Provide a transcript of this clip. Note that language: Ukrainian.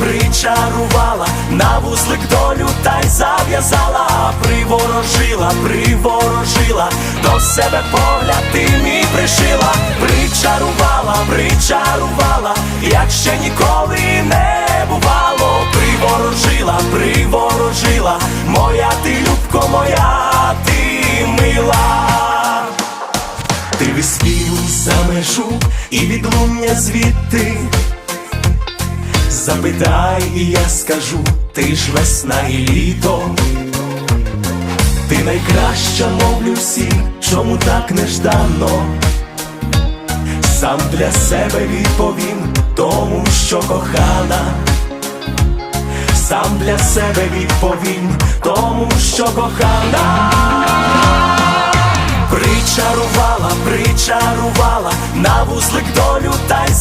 причарувала, на вузлик долю та й зав'язала, приворожила, приворожила, до себе погляд ти мій пришила, причарувала, причарувала, як ще ніколи не бувало, приворожила, приворожила, моя ти любко, моя ти мила. Ти виспів за межу і відлуння звідти. Запитай, і я скажу, ти ж весна і літо. Ти найкраща, мовлю всім, чому так нежданно. Сам для себе відповім тому, що кохана. Сам для себе відповім тому, що кохана. Причарувала, причарувала, на вузлик долю та